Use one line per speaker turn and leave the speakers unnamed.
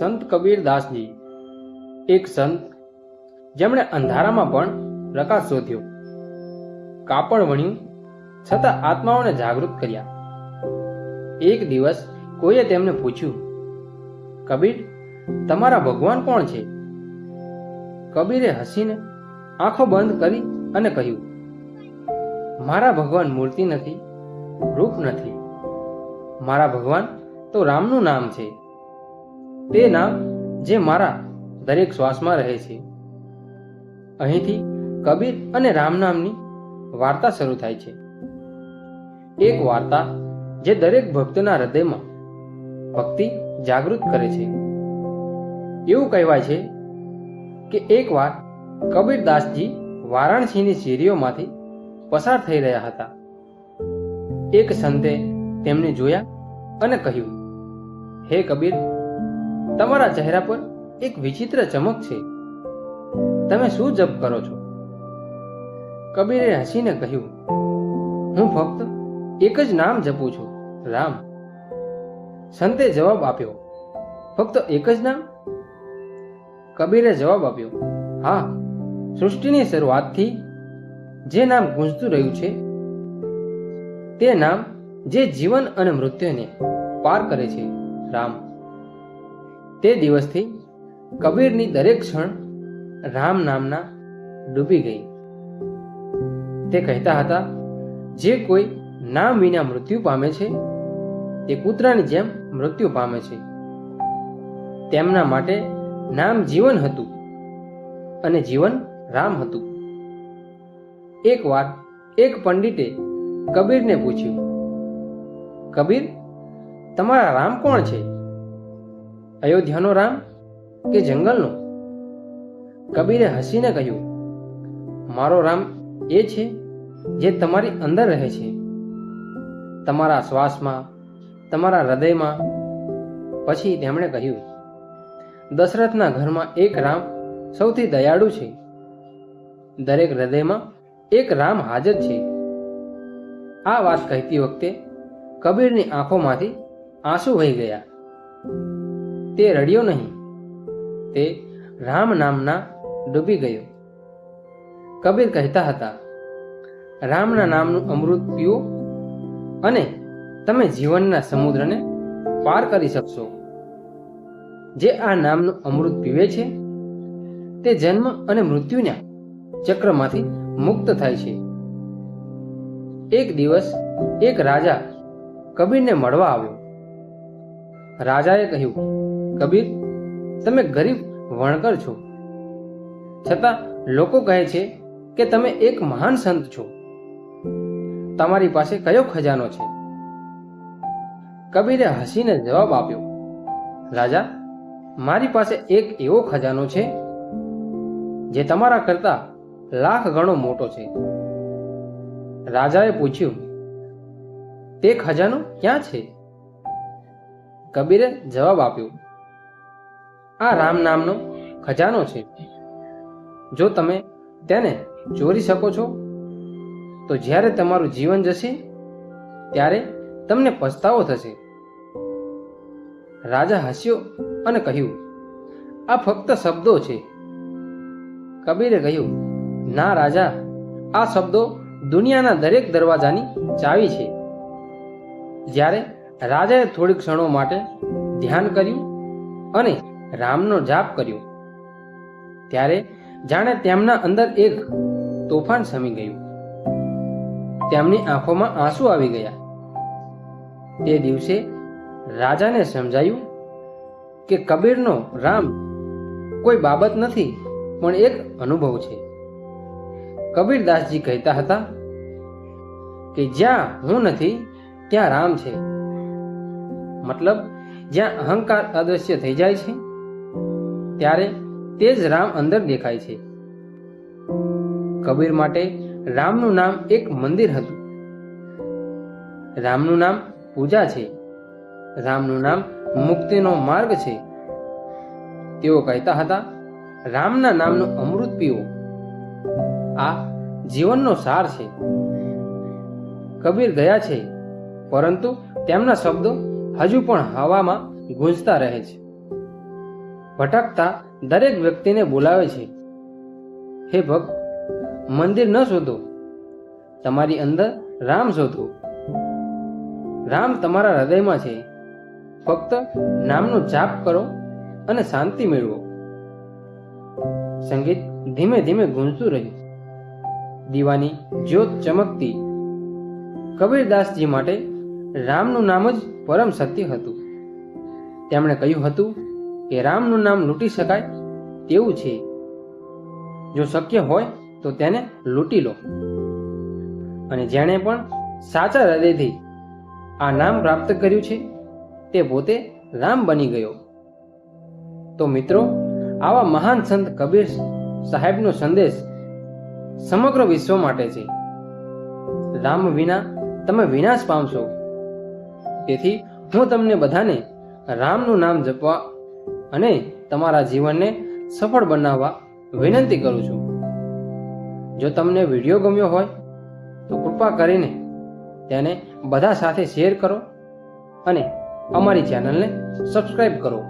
સંત કબીરદાસજી, એક સંત, જેમણે અંધારામાં પણ પ્રકાશ શોધ્યો. કાપડ વણ્યું, છતાં આત્માઓને જાગૃત કર્યા. એક દિવસ કોઈએ તેમને પૂછ્યું, કબીર, તમારા ભગવાન કોણ છે? કબીરે હસીને આંખો બંધ કરી અને કહ્યું, મારા ભગવાન મૂર્તિ નથી, રૂપ નથી. મારા ભગવાન તો રામનું નામ છે. તે નામ જે મારા દરેક શ્વાસમાં રહે છે. અહીંથી કબીર અને રામ નામની વાર્તા શરૂ થાય છે. એક વાર્તા જે દરેક ભક્તના હૃદયમાં ભક્તિ જાગૃત કરે છે. એવું કહેવાય છે કે એકવાર કબીરદાસજી વારાણસીની શેરીઓમાંથી પસાર થઈ રહ્યા હતા. એક સંતે તેમને જોયા અને કહ્યું, હે કબીર તમારા ચહેરા પર એક વિચિત્ર ચમક છે. તમે શું જપ કરો છો? કબીરે હસીને કહ્યું, હું ફક્ત એક જ નામ જપું છું, રામ. સંતે જવાબ આપ્યો, ફક્ત એક જ નામ? કબીરે જવાબ આપ્યો, હા, સૃષ્ટિની શરૂઆતથી જે નામ ગુંજતું રહ્યું છે, તે નામ જે જીવન અને મૃત્યુને પાર કરે છે, રામ. તે દિવસથી કબીરની દરેક ક્ષણ રામ નામના ડૂબી ગઈ. તે કહેતા હતા, જે કોઈ નામ વિના મૃત્યુ પામે છે, તે કૂતરાની જેમ મૃત્યુ પામે છે. તેમના માટે નામ જીવન હતું અને જીવન રામ હતું. એકવાર એક પંડિતે કબીરને પૂછ્યું, કબીર, તમારા રામ કોણ છે? અયોધ્યાનો રામ કે જંગલનો? કબીરે હસીને કહ્યું, મારો રામ એ છે જે તમારી અંદર રહે છે. તમારા શ્વાસમાં, તમારા હૃદયમાં. પછી તેમણે કહ્યું, દશરથના ઘરમાં એક રામ સૌથી દયાળુ છે. દરેક હૃદયમાં એક રામ હાજર છે. આ વાત કહેતી વખતે કબીરની આંખોમાંથી આંસુ વહી ગયા. તે રડ્યો નહીં. તે રામ નામના ડૂબી ગયો. કબીર કહેતા હતા, રામના નામનું અમૃત પીઓ અને તમે જીવનના સમુદ્રને પાર કરી શકશો. જે આ નામનું અમૃત પીવે છે, તે જન્મ અને મૃત્યુના ચક્રમાંથી મુક્ત થાય છે. એક દિવસ એક રાજા કબીરને મળવા આવ્યો. રાજાએ કહ્યું કબીર, તમે ગરીબ વણકર છો. છતાં લોકો કહે છે કે તમે એક મહાન સંત છો. તમારી પાસે કયો ખજાનો છે? કબીરે હસીને જવાબ આપ્યો, રાજા, મારી પાસે એક એવો ખજાનો છે, જે તમારા કરતા લાખ ગણો મોટો છે. રાજાએ પૂછ્યું, તે ખજાનો ક્યાં છે? કબીરે જવાબ આપ્યો આ રામ નામનો ખજાનો છે. જો તમે તેને ચોરી શકો છો, તો જ્યારે તમારું જીવન જશે, ત્યારે તમને પછતાવો થશે. રાજા હસ્યો અને કહ્યું, આ ફક્ત શબ્દો છે. કબીરે કહ્યું, ના રાજા, આ શબ્દો દુનિયાના દરેક દરવાજાની ચાવી છે. જ્યારે રાજાએ થોડી ક્ષણો માટે ધ્યાન કર્યું અને રામનો જાપ કર્યો. ત્યારે જાણે તેમના અંદર એક તોફાન સમી ગયું. તેમની આંખોમાં આંસુ આવી ગયા. તે દિવસે રાજાને સમજાયું કે કબીરનો રામ કોઈ બાબત નથી, પણ એક અનુભવ છે. કબીરદાસજી કહેતા હતા કે જ્યાં હું નથી, ત્યાં રામ છે. મતલબ જ્યાં અહંકાર અદૃશ્ય થઈ જાય છે ત્યારે તે જ રામ અંદર દેખાય છે. કબીર માટે રામનું નામ એક મંદિર હતું. રામનું નામ પૂજા છે. રામનું નામ મુક્તિનો માર્ગ છે. તેઓ કહેતા હતા, રામના નામનું અમૃત પીવો. આ જીવનનો સાર છે. કબીર ગયા છે, પરંતુ તેમના શબ્દો હજુ પણ હવામાં ગુંજતા રહે છે. ભટકતા દરેક વ્યક્તિને બોલાવે છે. હે ભક્ત, મંદિર ન શોધો. તમારી અંદર રામ શોધો. રામ તમારા હૃદયમાં છે. ફક્ત નામનો જાપ કરો અને શાંતિ મેળવો. સંગીત ધીમે ધીમે ગુંજતું રહ્યું. દીવાની જ્યોત ચમકતી. કબીરદાસજી માટે રામનું નામ જ પરમ સત્ય હતું. તેમણે કહ્યું હતું કે રામનું નામ લૂંટી શકાય તેવું છે. જો શક્ય હોય તો તેને લૂંટી લો. અને જેણે પણ સાચા હૃદયથી આ નામ પ્રાપ્ત કર્યું છે, તે પોતે રામ બની ગયો. તો મિત્રો, આવા મહાન સંત કબીર સાહેબનો સંદેશ સમગ્ર વિશ્વ માટે છે. રામ વિના તમે વિનાશ પામશો. તેથી હું તમને બધાને રામનું નામ જપવા અને તમારા જીવનને સફળ બનાવવા વિનંતી કરું છું. જો તમને વીડિયો ગમ્યો હોય, તો કૃપા કરીને તેને બધા સાથે શેર કરો અને અમારી ચેનલને સબસ્ક્રાઈબ કરો.